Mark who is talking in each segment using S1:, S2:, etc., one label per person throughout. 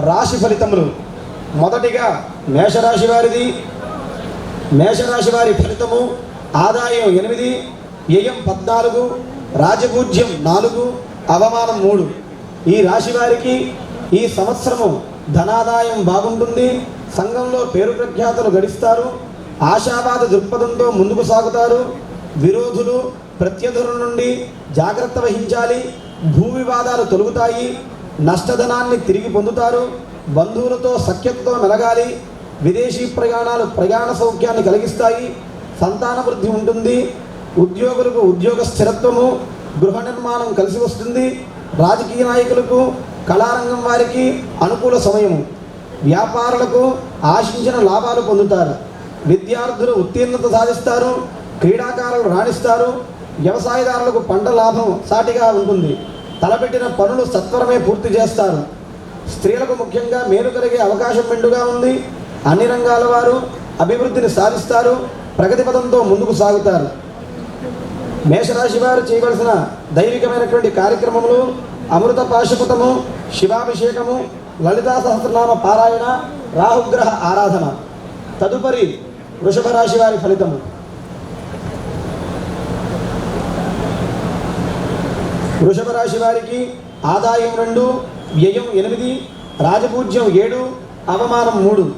S1: రాశి ఫలితములు. మొదటిగా మేషరాశి వారిది. మేషరాశి వారి ఫలితము ఆదాయం ఎనిమిది వ్యయం పద్నాలుగు రాజపూజ్యం నాలుగు అవమానం మూడు. ఈ రాశి వారికి ఈ సంవత్సరము ధనాదాయం బాగుంటుంది. సంఘంలో పేరు ప్రఖ్యాతలు గడిస్తారు. ఆశావాద దృక్పథంతో ముందుకు సాగుతారు. విరోధులు ప్రత్యర్థుల నుండి జాగ్రత్త వహించాలి. భూ వివాదాలు తొలుగుతాయి. నష్టధనాన్ని తిరిగి పొందుతారు. బంధువులతో సఖ్యతతో మెలగాలి. విదేశీ ప్రయాణాలు ప్రయాణ సౌఖ్యాన్ని కలిగిస్తాయి. సంతాన వృద్ధి ఉంటుంది. ఉద్యోగులకు ఉద్యోగ స్థిరత్వము గృహ నిర్మాణం కలిసి వస్తుంది. రాజకీయ నాయకులకు కళారంగం వారికి అనుకూల సమయము. వ్యాపారులకు ఆశించిన లాభాలు పొందుతారు. విద్యార్థులు ఉత్తీర్ణత సాధిస్తారు. క్రీడాకారులు రాణిస్తారు. వ్యవసాయదారులకు పంట లాభం సాటిగా ఉంటుంది. తలపెట్టిన పనులు సత్వరమే పూర్తి చేస్తారు. స్త్రీలకు ముఖ్యంగా మేలు కలిగే అవకాశం మెండుగా ఉంది. అన్ని రంగాల వారు అభివృద్ధిని సాధిస్తారు. ప్రగతి పదంతో ముందుకు సాగుతారు. మేషరాశి వారు చేయవలసిన దైవికమైనటువంటి కార్యక్రమములు అమృత పాశుపుతము శివాభిషేకము లలితా సహస్రనామ పారాయణ రాహుగ్రహ ఆరాధన. తదుపరి వృషభ రాశి వారి ఫలితము. వృషభ రాశి వారికి ఆదాయం రెండు వ్యయం ఎనిమిది రాజపూజ్యం ఏడు అవమానం మూడు.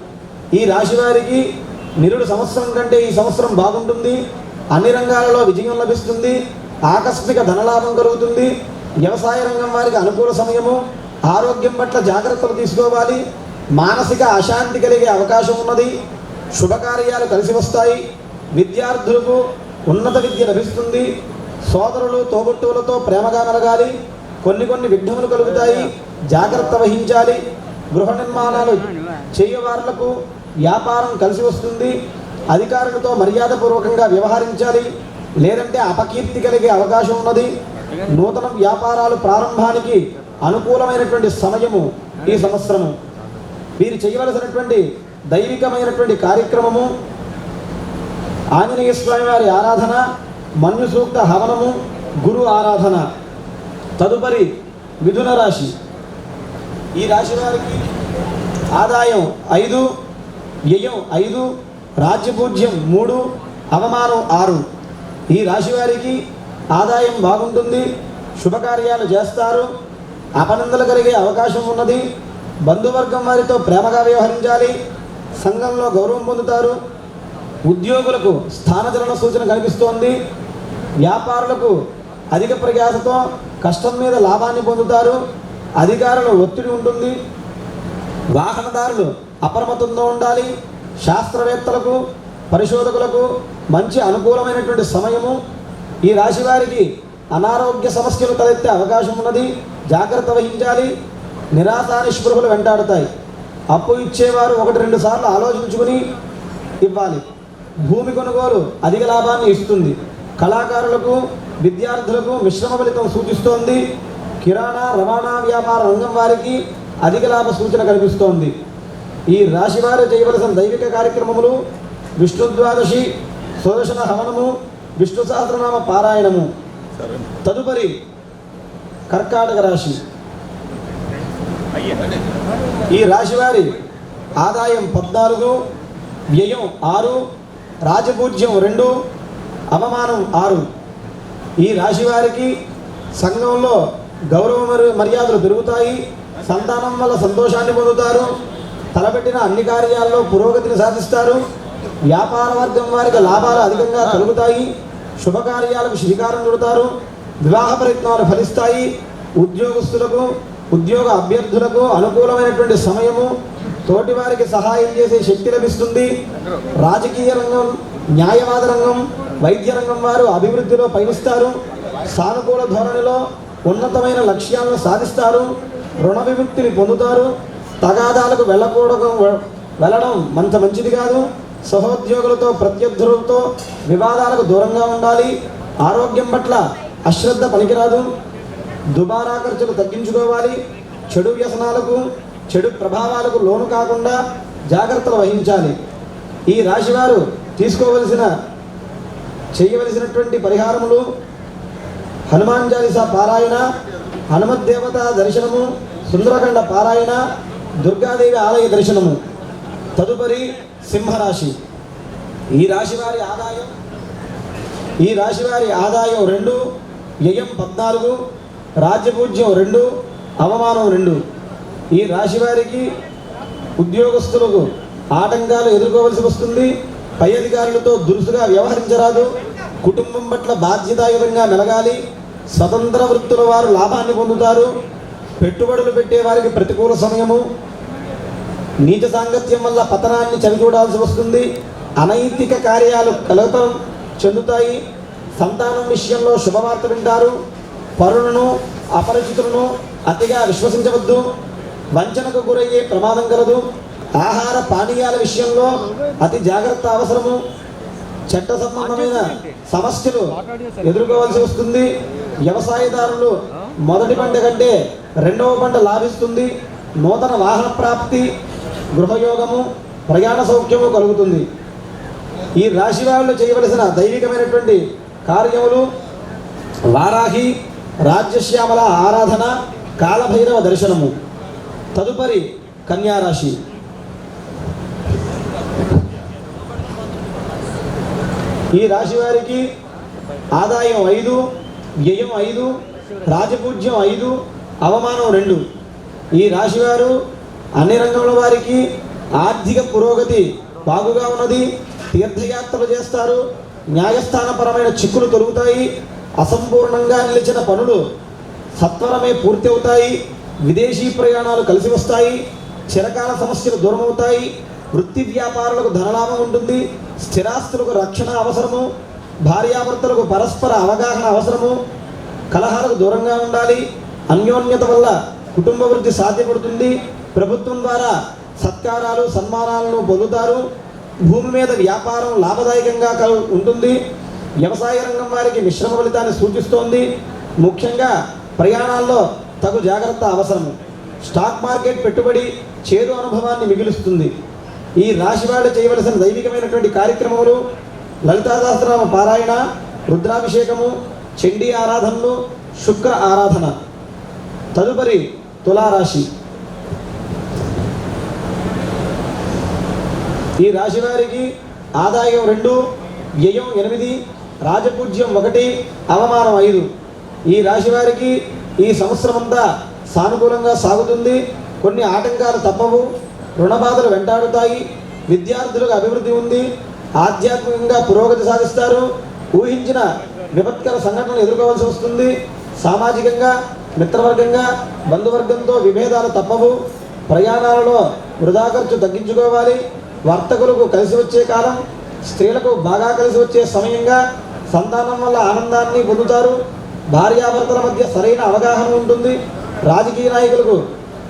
S1: ఈ రాశి వారికి నిరుడు సంవత్సరం కంటే ఈ సంవత్సరం బాగుంటుంది. అన్ని రంగాలలో విజయం లభిస్తుంది. ఆకస్మిక ధనలాభం కలుగుతుంది. వ్యవసాయ రంగం వారికి అనుకూల సమయము. ఆరోగ్యం పట్ల జాగ్రత్తలు తీసుకోవాలి. మానసిక అశాంతి కలిగే అవకాశం ఉన్నది. శుభకార్యాలు కలిసి వస్తాయి. విద్యార్థులకు ఉన్నత విద్య లభిస్తుంది. సోదరులు తోబుట్టువులతో ప్రేమగా మెలగాలి కొన్ని కొన్ని విఘ్నములు కలుగుతాయి. జాగ్రత్త వహించాలి. గృహ నిర్మాణాలు చేయవారులకు వ్యాపారం కలిసి వస్తుంది. అధికారులతో మర్యాదపూర్వకంగా వ్యవహరించాలి. లేదంటే అపకీర్తి కలిగే అవకాశం ఉన్నది. నూతన వ్యాపారాలు ప్రారంభానికి అనుకూలమైనటువంటి సమయము ఈ సంవత్సరము. వీరు చేయవలసినటువంటి దైవికమైనటువంటి కార్యక్రమము. ఆంజనేయ స్వామి వారి ఆరాధన మన్యు సూక్త హవనము గురు ఆరాధన తదుపరి మిథున రాశి. ఈ రాశి వారికి ఆదాయం ఐదు వ్యయం ఐదు రాజ్యపూజ్యం మూడు అవమానం ఆరు. ఈ రాశి వారికి ఆదాయం బాగుంటుంది శుభకార్యాలు చేస్తారు అపనిందలు కలిగే అవకాశం ఉన్నది బంధువర్గం వారితో ప్రేమగా వ్యవహరించాలి సంఘంలో గౌరవం పొందుతారు ఉద్యోగులకు స్థానచలన సూచన కనిపిస్తోంది వ్యాపారులకు అధిక ప్రయాసతో కష్టం మీద లాభాన్ని పొందుతారు. అధికారుల ఒత్తిడి ఉంటుంది. వాహనదారులు అప్రమత్తంతో ఉండాలి. శాస్త్రవేత్తలకు పరిశోధకులకు మంచి అనుకూలమైనటువంటి సమయము. ఈ రాశి వారికి అనారోగ్య సమస్యలు తలెత్తే అవకాశం ఉన్నది. జాగ్రత్త వహించాలి. నిరాశ నిస్పృహలు వెంటాడుతాయి. అప్పు ఇచ్చేవారు ఒకటి రెండు సార్లు ఆలోచించుకుని ఇవ్వాలి. భూమి కొనుగోలు అధిక లాభాన్ని ఇస్తుంది. కళాకారులకు విద్యార్థులకు మిశ్రమ ఫలితం సూచిస్తోంది. కిరాణా రవాణా వ్యాపార రంగం వారికి అధిక లాభ సూచన కనిపిస్తోంది ఈ రాశి వారు చేయవలసిన దైవిక కార్యక్రమములు విష్ణు ద్వాదశి హవనము విష్ణు సహస్రనామ పారాయణము. తదుపరి కర్కాటక రాశి. ఈ రాశి వారి ఆదాయం పద్నాలుగు వ్యయం ఆరు రాజపూజ్యం రెండు అవమానం ఆరు. ఈ రాశి వారికి సంఘంలో గౌరవ మర్యాదలు పెరుగుతాయి. సంతానం వల్ల సంతోషాన్ని పొందుతారు. తలపెట్టిన అన్ని కార్యాల్లో పురోగతిని సాధిస్తారు. వ్యాపార వర్గం వారికి లాభాలు అధికంగా కలుగుతాయి. శుభకార్యాలకు శ్రీకారం చుడతారు. వివాహ ప్రయత్నాలు ఫలిస్తాయి. ఉద్యోగస్తులకు ఉద్యోగ అభ్యర్థులకు అనుకూలమైనటువంటి సమయము తోటి వారికి సహాయం చేసే శక్తి లభిస్తుంది. రాజకీయ రంగం న్యాయవాద రంగం వైద్య రంగం వారు అభివృద్ధిలో పయనిస్తారు. సానుకూల ధోరణిలో ఉన్నతమైన లక్ష్యాలను సాధిస్తారు. రుణ విముక్తిని పొందుతారు. తగాదాలకు వెళ్ళకూడదు వెళ్ళడం మంత మంచిది కాదు. సహోద్యోగులతో ప్రత్యర్థులతో వివాదాలకు దూరంగా ఉండాలి. ఆరోగ్యం పట్ల అశ్రద్ధ పనికిరాదు. దుబారా ఖర్చులు తగ్గించుకోవాలి. చెడు వ్యసనాలకు చెడు ప్రభావాలకు లోను కాకుండా జాగ్రత్తలు వహించాలి. ఈ రాశివారు తీసుకోవలసిన చేయవలసినటువంటి పరిహారములు హనుమాన్ చాలీసా పారాయణ హనుమద్దేవత దర్శనము సుందరఖండ పారాయణ దుర్గాదేవి ఆలయ దర్శనము తదుపరి సింహరాశి. ఈ రాశి వారి ఆదాయం ఈ రాశి వారి ఆదాయం రెండు వ్యయం పద్నాలుగు రాజ్యపూజ్యం రెండు అవమానం రెండు. ఈ రాశి వారికి ఉద్యోగస్తులకు ఆటంకాలు ఎదుర్కోవలసి వస్తుంది. పై అధికారులతో దురుసుగా వ్యవహరించరాదు. కుటుంబం పట్ల బాధ్యతాయుతంగా మెలగాలి. స్వతంత్ర వృత్తుల వారు లాభాన్ని పొందుతారు. పెట్టుబడులు పెట్టే వారికి ప్రతికూల సమయము. నీచ సాంగత్యం వల్ల పతనాన్ని చవిచూడాల్సి వస్తుంది. అనైతిక కార్యాలు కలతం చెందుతాయి. సంతానం విషయంలో శుభవార్త వింటారు. పరులను అపరిచితులను అతిగా విశ్వసించవద్దు. వంచనకు గురయ్యే ప్రమాదం కలదు. ఆహార పానీయాల విషయంలో అతి జాగ్రత్త అవసరము. చట్ట సంబంధమైన సమస్యలు ఎదుర్కోవాల్సి వస్తుంది. వ్యవసాయదారులు మొదటి పంట కంటే రెండవ పంట లాభిస్తుంది. నూతన వాహన ప్రాప్తి గృహయోగము ప్రయాణ సౌఖ్యము కలుగుతుంది. ఈ రాశి వాళ్ళు చేయవలసిన దైవికమైనటువంటి కార్యములు వారాహి రాజ్యశ్యామల ఆరాధన కాలభైరవ దర్శనము. తదుపరి కన్యారాశి. ఈ రాశి వారికి ఆదాయం ఐదు వ్యయం ఐదు రాజపూజ్యం ఐదు అవమానం రెండు. ఈ రాశివారు అన్ని రంగంలో వారికి ఆర్థిక పురోగతి బాగుగా ఉన్నది తీర్థయాత్రలు చేస్తారు న్యాయస్థానపరమైన చిక్కులు తొలుగుతాయి అసంపూర్ణంగా నిలిచిన పనులు సత్వరమే పూర్తి అవుతాయి విదేశీ ప్రయాణాలు కలిసి వస్తాయి చిరకాల సమస్యలు దూరమవుతాయి వృత్తి వ్యాపారులకు ధనలాభం ఉంటుంది స్థిరాస్తులకు రక్షణ అవసరము భార్యాభర్తలకు పరస్పర అవగాహన అవసరము కలహాలకు దూరంగా ఉండాలి. అన్యోన్యత వల్ల కుటుంబ వృద్ధి సాధ్యపడుతుంది. ప్రభుత్వం ద్వారా సత్కారాలు సన్మానాలను పొందుతారు. భూమి మీద వ్యాపారం లాభదాయకంగా కలు ఉంటుంది. వ్యవసాయ రంగం వారికి మిశ్రమ ఫలితాన్ని సూచిస్తోంది. ముఖ్యంగా ప్రయాణాల్లో తగు జాగ్రత్త అవసరము. స్టాక్ మార్కెట్ పెట్టుబడి చేదు అనుభవాన్ని మిగులుస్తుంది. ఈ రాశి వాళ్ళు చేయవలసిన దైవికమైనటువంటి కార్యక్రమములు లలితాదాసరామ పారాయణ రుద్రాభిషేకము చండీ ఆరాధనలు శుక్ర ఆరాధన. తదుపరి తులారాశి. ఈ రాశి వారికి ఆదాయం రెండు వ్యయం ఎనిమిది రాజపూజ్యం ఒకటి అవమానం ఐదు. ఈ రాశి వారికి ఈ సంవత్సరం అంతా సానుకూలంగా సాగుతుంది. కొన్ని ఆటంకాలు తప్పవు. రుణబాధలు వెంటాడుతాయి విద్యార్థులకు అభివృద్ధి ఉంది ఆధ్యాత్మికంగా పురోగతి సాధిస్తారు ఊహించిన విపత్కర సంఘటనలు ఎదుర్కోవాల్సి వస్తుంది. సామాజికంగా మిత్రవర్గంగా బంధువర్గంతో విభేదాలు తప్పవు. ప్రయాణాలలో వృధా ఖర్చు తగ్గించుకోవాలి. వర్తకులకు కలిసి వచ్చే కాలం స్త్రీలకు బాగా కలిసి వచ్చే సమయంగా సంతానం వల్ల ఆనందాన్ని పొందుతారు. భార్యాభర్తల మధ్య సరైన అవగాహన ఉంటుంది. రాజకీయ నాయకులకు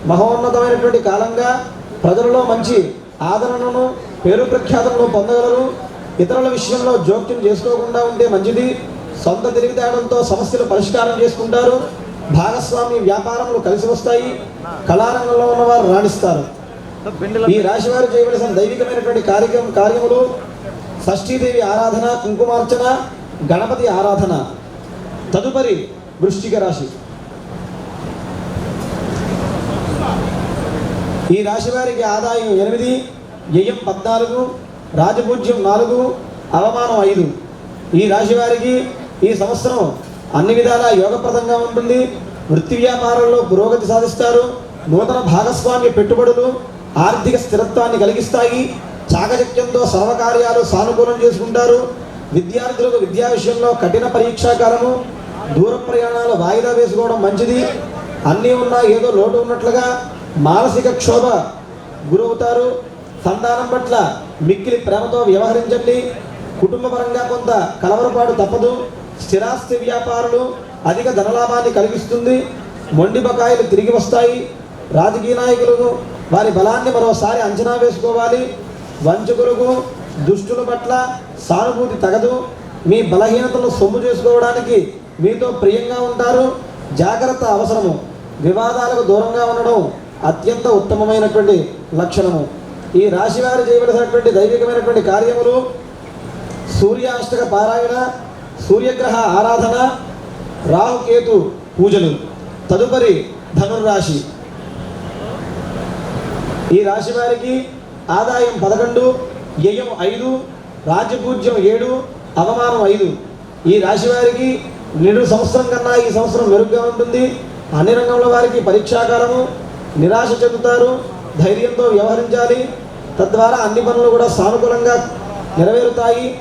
S1: మహోన్నతమైనటువంటి కాలంగా ప్రజలలో మంచి ఆదరణను పేరు ప్రఖ్యాతలను పొందగలరు. ఇతరుల విషయంలో జోక్యం చేసుకోకుండా ఉంటే మంచిది. సొంత తెలివితేటలతో సమస్యలు పరిష్కారం చేసుకుంటారు. భాగస్వామి వ్యాపారములు కలిసి వస్తాయి. కళారంగంలో ఉన్నవారు రాణిస్తారు. ఈ రాశి వారు చేయవలసిన దైవికమైనటువంటి కార్యక్రమం కార్యములు షష్ఠీదేవి ఆరాధన కుంకుమార్చన గణపతి ఆరాధన తదుపరి వృష్టిక రాశి. ఈ రాశి వారికి ఆదాయం ఎనిమిది వ్యయం పద్నాలుగు రాజపూజ్యం నాలుగు అవమానం ఐదు. ఈ రాశి వారికి ఈ సంవత్సరం అన్ని విధాలా యోగప్రదంగా ఉంటుంది. వృత్తి వ్యాపారంలో పురోగతి సాధిస్తారు. నూతన భాగస్వామ్య పెట్టుబడులు ఆర్థిక స్థిరత్వాన్ని కలిగిస్తాయి. చాకచక్యంతో సర్వకార్యాలు సానుకూలం చేసుకుంటారు. విద్యార్థులకు విద్యా విషయంలో కఠిన పరీక్షాకాలము దూర ప్రయాణాలు వాయిదా వేసుకోవడం మంచిది. అన్నీ ఉన్నా ఏదో లోటు ఉన్నట్లుగా మానసిక క్షోభ గురవుతారు. సంతానం పట్ల మిక్కిలి ప్రేమతో వ్యవహరించండి. కుటుంబపరంగా కొంత కలవరపాటు తప్పదు. స్థిరాస్తి వ్యాపారులు అధిక ధనలాభాన్ని కలిగిస్తుంది. మొండి బకాయిలు తిరిగి వస్తాయి. రాజకీయ నాయకులను వారి బలాన్ని మరోసారి అంచనా వేసుకోవాలి. వంచకులకు దుష్టుల పట్ల సానుభూతి తగదు. మీ బలహీనతలను సొమ్ము చేసుకోవడానికి మీతో ప్రియంగా ఉంటారు. జాగ్రత్త అవసరము. వివాదాలకు దూరంగా ఉండడం అత్యంత ఉత్తమమైనటువంటి లక్షణము. ఈ రాశి వారు చేయవలసినటువంటి దైవికమైనటువంటి కార్యములు సూర్యాష్టక పారాయణ సూర్యగ్రహ ఆరాధన రాహుకేతు పూజలు తదుపరి ధనుర్రాశి. ఈ రాశి వారికి ఆదాయం పదకొండు వ్యయం ఐదు రాజ్యపూజ్యం ఏడు అవమానం ఐదు. ఈ రాశి వారికి నిడు సంవత్సరం కన్నా ఈ సంవత్సరం మెరుగ్గా ఉంటుంది. అన్ని రంగంలో వారికి పరీక్షాకాలము నిరాశ చెందుతారు ధైర్యంతో వ్యవహరించాలి. తద్వారా అన్ని పనులు కూడా సానుకూలంగా నెరవేరుతాయి.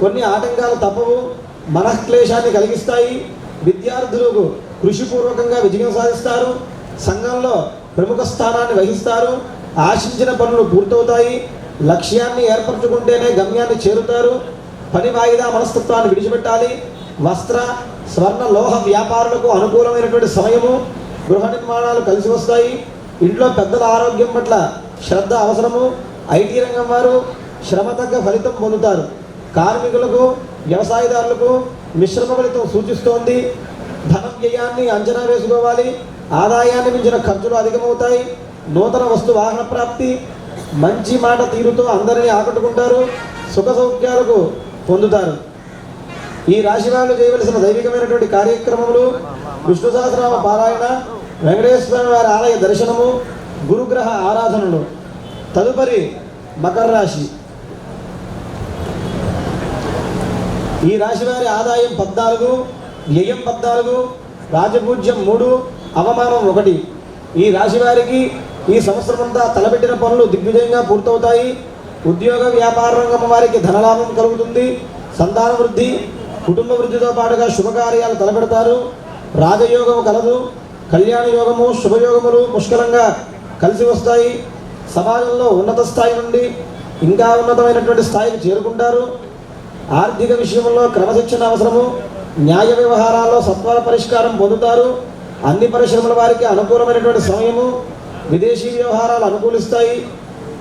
S1: కొన్ని ఆటంకాలు తప్పవు మనఃక్లేశాన్ని కలిగిస్తాయి. విద్యార్థులకు కృషిపూర్వకంగా విజయం సాధిస్తారు. సంఘంలో ప్రముఖ స్థానాన్ని వహిస్తారు. ఆశించిన పనులు పూర్తవుతాయి. లక్ష్యాన్ని ఏర్పరచుకుంటేనే గమ్యాన్ని చేరుతారు. పని వాయిదా మనస్తత్వాన్ని విడిచిపెట్టాలి. వస్త్ర స్వర్ణ లోహ వ్యాపారులకు అనుకూలమైనటువంటి సమయము. గృహ నిర్మాణాలు కలిసి వస్తాయి. ఇంట్లో పెద్దల ఆరోగ్యం పట్ల శ్రద్ధ అవసరము. ఐటీ రంగం వారు శ్రమ తగ్గ ఫలితం పొందుతారు. కార్మికులకు వ్యవసాయదారులకు మిశ్రమ ఫలితం సూచిస్తోంది. ధన వ్యయాన్ని అంచనా వేసుకోవాలి. ఆదాయాన్ని మించిన ఖర్చులు అధికమవుతాయి. నూతన వస్తు వాహన ప్రాప్తి మంచి మాట తీరుతో అందరినీ ఆకట్టుకుంటారు. సుఖ సౌఖ్యాలకు పొందుతారు. ఈ రాశి వాళ్ళు చేయవలసిన దైవికమైనటువంటి కార్యక్రమములు. విష్ణు సహస్రనామ పారాయణ వెంకటేశ్వర వారి ఆలయ దర్శనము గురుగ్రహ ఆరాధనలు తదుపరి మకర రాశి. ఈ రాశి వారి ఆదాయం పద్నాలుగు వ్యయం పద్నాలుగు రాజపూజ్యం మూడు అవమానం ఒకటి. ఈ రాశి వారికి ఈ సంవత్సరం అంతా తలపెట్టిన పనులు దిగ్విజయంగా పూర్తవుతాయి. ఉద్యోగ వ్యాపార రంగం వారికి ధనలాభం కలుగుతుంది. సంతాన వృద్ధి కుటుంబ వృద్ధితో పాటుగా శుభకార్యాలు తలపెడతారు. రాజయోగము కలదు. కళ్యాణ యోగము శుభయోగములు పుష్కలంగా కలిసి వస్తాయి. సమాజంలో ఉన్నత స్థాయి నుండి ఇంకా ఉన్నతమైనటువంటి స్థాయికి చేరుకుంటారు. ఆర్థిక విషయంలో క్రమశిక్షణ అవసరము. న్యాయ వ్యవహారాల్లో సత్వర పరిష్కారం పొందుతారు. అన్ని పరిశ్రమల వారికి అనుకూలమైనటువంటి సమయము. విదేశీ వ్యవహారాలు అనుకూలిస్తాయి.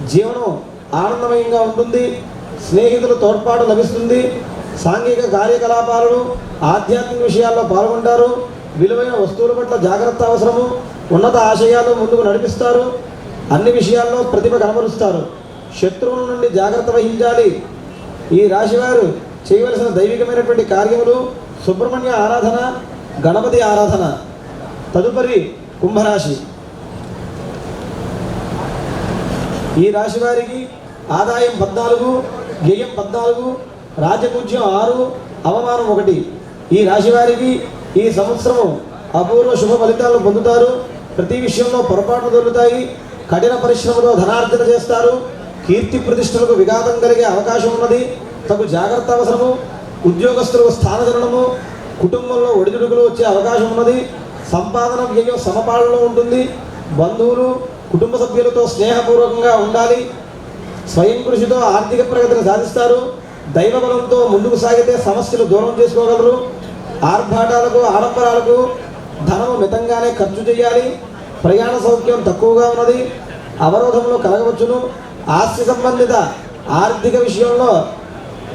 S1: జీవనం ఆనందమయంగా ఉంటుంది. స్నేహితుల తోడ్పాటు లభిస్తుంది. సాంఘిక కార్యకలాపాలను ఆధ్యాత్మిక విషయాల్లో పాల్గొంటారు. విలువైన వస్తువుల పట్ల జాగ్రత్త అవసరము ఉన్నత ఆశయాలు ముందుకు నడిపిస్తారు. అన్ని విషయాల్లో ప్రతిభ కనబరుస్తారు. శత్రువుల నుండి జాగ్రత్త వహించాలి. ఈ రాశివారు చేయవలసిన దైవికమైనటువంటి కార్యములు సుబ్రహ్మణ్య ఆరాధన గణపతి ఆరాధన. తదుపరి కుంభరాశి. ఈ రాశి వారికి ఆదాయం పద్నాలుగు వ్యయం పద్నాలుగు రాజపూజ్యం ఆరు అవమానం ఒకటి. ఈ రాశి వారికి ఈ సంవత్సరము అపూర్వ శుభ ఫలితాలను పొందుతారు. ప్రతి విషయంలో పొరపాట్లు దొరుకుతాయి కఠిన పరిశ్రమలో ధనార్జన చేస్తారు. కీర్తి ప్రతిష్టలకు విఘాతం కలిగే అవకాశం ఉన్నది. తగు జాగ్రత్త అవసరము. ఉద్యోగస్తులకు స్థానజనము కుటుంబంలో ఒడిదుడుకులు వచ్చే అవకాశం ఉన్నది. సంపాదన వ్యయం సమపాలనలో ఉంటుంది. బంధువులు కుటుంబ సభ్యులతో స్నేహపూర్వకంగా ఉండాలి. స్వయం కృషితో ఆర్థిక ప్రగతిని సాధిస్తారు. దైవ బలంతో ముందుకు సాగితే సమస్యలు దూరం చేసుకోగలరు. ఆర్భాటాలకు ఆడంబరాలకు ధనము మితంగానే ఖర్చు చేయాలి. ప్రయాణ సౌఖ్యం తక్కువగా ఉన్నది. అవరోధంలో కలగవచ్చును. ఆస్తి సంబంధిత ఆర్థిక విషయంలో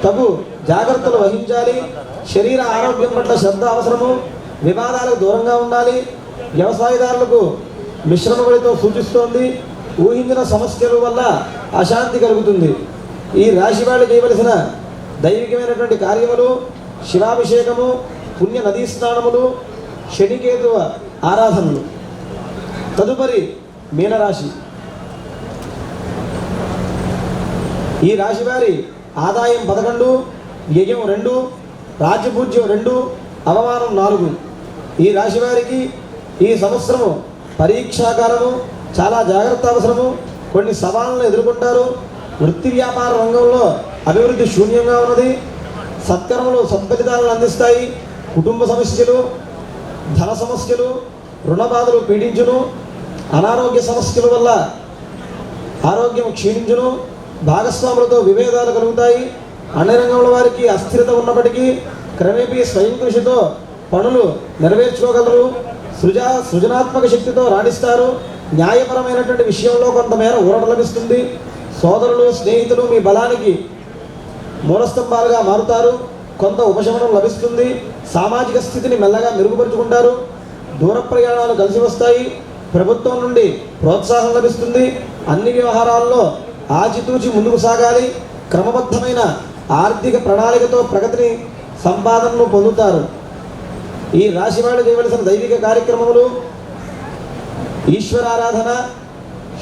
S1: తగు జాగ్రత్తలు వహించాలి. శరీర ఆరోగ్యం పట్ల శ్రద్ధ అవసరము. వివాదాలకు దూరంగా ఉండాలి. వ్యవసాయదారులకు మిశ్రమ వడితో సూచిస్తోంది. ఊహించిన సమస్యల వల్ల అశాంతి కలుగుతుంది. ఈ రాశి వాళ్ళు చేయవలసిన దైవికమైనటువంటి కార్యములు శివాభిషేకము పుణ్య నదీ స్నానములు శనికేతువ ఆరాధనలు. తదుపరి మీనరాశి. ఈ రాశి వారి ఆదాయం పదకొండు వ్యయం రెండు రాజ్యపూజ్యం రెండు అవమానం నాలుగు. ఈ రాశి వారికి ఈ సంవత్సరము పరీక్షాకాలము చాలా జాగ్రత్త అవసరము. కొన్ని సవాళ్ళను ఎదుర్కొంటారు. వృత్తి వ్యాపార రంగంలో అభివృద్ధి శూన్యంగా ఉన్నది. సత్కర్మలు సత్ఫలితాలను అందిస్తాయి. కుటుంబ సమస్యలు ధన సమస్యలు రుణ బాధలు పీడించును అనారోగ్య సమస్యల వల్ల ఆరోగ్యం క్షీణించును భాగస్వాములతో విభేదాలు కలుగుతాయి. అన్ని రంగంలో వారికి అస్థిరత ఉన్నప్పటికీ క్రమేపీ స్వయం కృషితో పనులు నెరవేర్చుకోగలరు. సృజా సృజనాత్మక శక్తితో రాణిస్తారు. న్యాయపరమైనటువంటి విషయంలో కొంతమేర ఊరట లభిస్తుంది. సోదరులు స్నేహితులు మీ బలానికి మూలస్తంభాలుగా మారుతారు. కొంత ఉపశమనం లభిస్తుంది. సామాజిక స్థితిని మెల్లగా మెరుగుపరుచుకుంటారు. దూర ప్రయాణాలు కలిసి వస్తాయి. ప్రభుత్వం నుండి ప్రోత్సాహం లభిస్తుంది. అన్ని వ్యవహారాల్లో ఆచితూచి ముందుకు సాగాలి. క్రమబద్ధమైన ఆర్థిక ప్రణాళికతో ప్రగతిని సంపాదనను పొందుతారు. ఈ రాశి వాళ్ళు చేయవలసిన దైవిక కార్యక్రమములు ఈశ్వరారాధన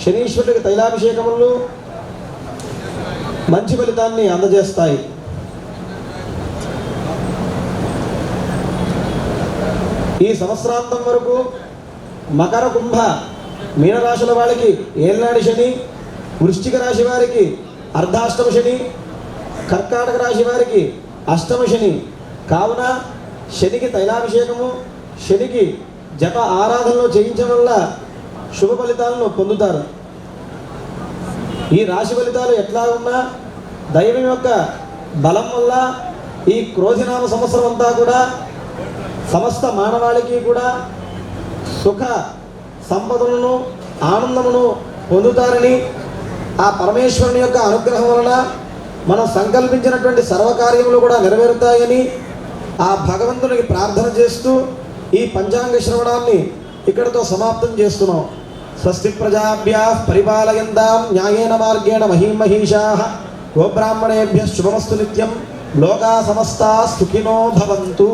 S1: శనీశ్వరుడికి తైలాభిషేకములు మంచి ఫలితాన్ని అందజేస్తాయి. ఈ సంవత్సరాంతం వరకు మకర కుంభ మీనరాశుల వాళ్ళకి ఏళ్ళనాడి శని వృశ్చిక రాశి వారికి అర్ధాష్టమ శని కర్కాటక రాశి వారికి అష్టమ శని. కావున శనికి తైలాభిషేకము శనికి జప ఆరాధనలు చేయించడం వల్ల శుభ ఫలితాలను పొందుతారు. ఈ రాశి ఫలితాలు ఎట్లా ఉన్నా దైవం యొక్క బలం వల్ల ఈ క్రోధినామ సంవత్సరం అంతా కూడా సమస్త మానవాళికి కూడా సుఖ సంపదలను ఆనందమును పొందుతారని ఆ పరమేశ్వరుని యొక్క అనుగ్రహం వలన మనం సంకల్పించినటువంటి సర్వకార్యములు కూడా నెరవేరుతాయని ఆ భగవంతునికి ప్రార్థన చేస్తూ ఈ పంచాంగ శ్రవణాన్ని ఇక్కడితో సమాప్తం చేస్తున్నాం. స్వస్తి ప్రజాభ్య పరిపాలయంతాం న్యాయేన మార్గేణ మహీమహీషా గోబ్రాహ్మణేభ్య శుభమస్తు నిత్యం. లోకా సమస్తా సుఖినో భవంతు.